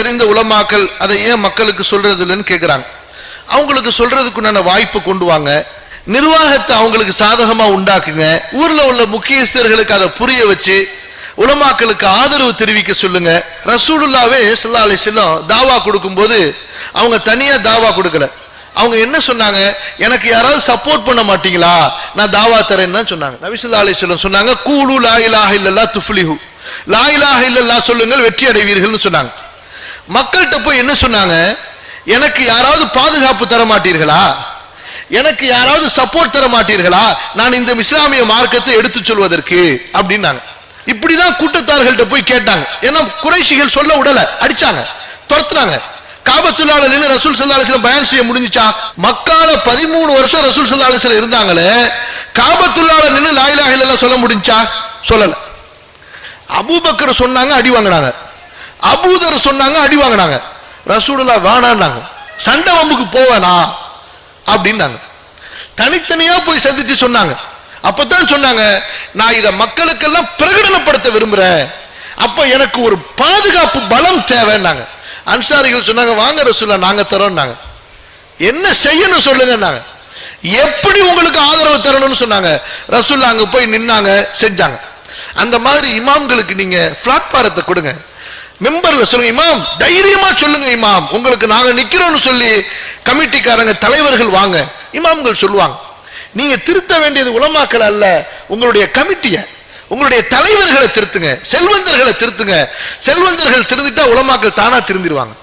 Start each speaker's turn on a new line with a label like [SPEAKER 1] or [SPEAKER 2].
[SPEAKER 1] தெரிந்த உலமாக்கள் அதை ஏன் மக்களுக்கு சொல்றது இல்லைன்னு கேட்குறாங்க அவங்களுக்கு சொல்றதுக்குண்டான வாய்ப்பு கொண்டு வாங்க. நிர்வாகத்தை அவங்களுக்கு சாதகமா உண்டாக்குங்க. ஊர்ல உள்ள முக்கியஸ்தர்களுக்கு அதை புரிய வச்சு உலமாக்களுக்கு ஆதரவு தெரிவிக்க சொல்லுங்க. ரசூலுல்லாவே ஸல்லல்லாஹு அலைஹி வஸல்லம் தாவா கொடுக்கும்போது அவங்க தனியா தாவா கொடுக்கல. அவங்க என்ன சொன்னாங்க? எனக்கு யாராவது சப்போர்ட் பண்ண மாட்டீங்களா? நான் தாவா தரேன்னு தான் சொன்னாங்க. நபிசுல்லா ஸல்லல்லாஹு சொன்னாங்க கூலு லாயிலாக இல்லல்லா துஃப்லிஹு. லாயிலாக இல்லல்லா சொல்லுங்கள் வெற்றி அடைவீர்கள்னு சொன்னாங்க. மக்கள்கிட்ட போய் என்ன சொன்னாங்க? எனக்கு யாராவது பாதுகாப்பு தர மாட்டீர்களா? எனக்கு யாராவது சப்போர்ட் தர மாட்டீர்களா? நான் இந்த இஸ்லாமிய மார்க்கத்தை எடுத்து சொல்வதற்கு அப்படின்னாங்க. இப்படிதான் கூட்டத்தார்கள்ட்ட போய் கேட்டாங்க. ஏன்னா குறைஷிகள் சொல்ல விடல. அடிச்சாங்க. துரத்துனாங்க. காபத்துள்ளால நின்று ரசூல் சல்லா அலிஸ்லாம் பயன் செய்ய முடிஞ்சுச்சா? மக்கால பதிமூணு வருஷம் ரசூல் சல்லா அலிஸ்லாம் இருந்தாங்களே காபத்துள்ளால நின்று லாயிலாக சொல்ல முடிஞ்சா? சொல்லல. அபூபக்கர் சொன்னாங்க அடி வாங்கினாங்க. அபூதர் சொன்னாங்க அடி வாங்கினாங்க. ரசூலுல்லா வேணான்னாங்க சண்டை வம்புக்கு போவேனா? அப்படின்னாங்க. தனித்தனியா போய் சந்திச்சு சொன்னாங்க. அப்பதான் சொன்னாங்க நான் இதை மக்களுக்கெல்லாம் பிரகடனப்படுத்த விரும்புறேன். அப்ப எனக்கு ஒரு பாதுகாப்பு பலம் தேவைன்னாங்க. அன்சாரிகள் சொன்னாங்க வாங்க ரசூலா நாங்க தரோம்னாங்க. என்ன செய்யணும் சொல்லுங்கன்னாங்க. எப்படி உங்களுக்கு ஆதரவு தரணும்னு சொன்னாங்க. ரசூல்லா அங்க போய் நின்னாங்க செஞ்சாங்க. அந்த மாதிரி இமாம்களுக்கு நீங்க பிளாட்பாரத்தை கொடுங்க. மெம்பர்ல சொல்லுங்க இமாம் தைரியமா சொல்லுங்க இமாம். உங்களுக்கு நாங்க நிக்கிறோம்னு சொல்லி கமிட்டிக்காரங்க தலைவர்கள் வாங்க. இமாம்கள் சொல்லுவாங்க. நீங்க திருத்த வேண்டியது உலமாக்கள் அல்ல உங்களுடைய கமிட்டிய உங்களுடைய தலைவர்களை திருத்துங்க செல்வந்தர்களை திருத்துங்க. செல்வந்தர்கள் திருந்திட்டா உலமாக்கள் தானா திருந்திருவாங்க.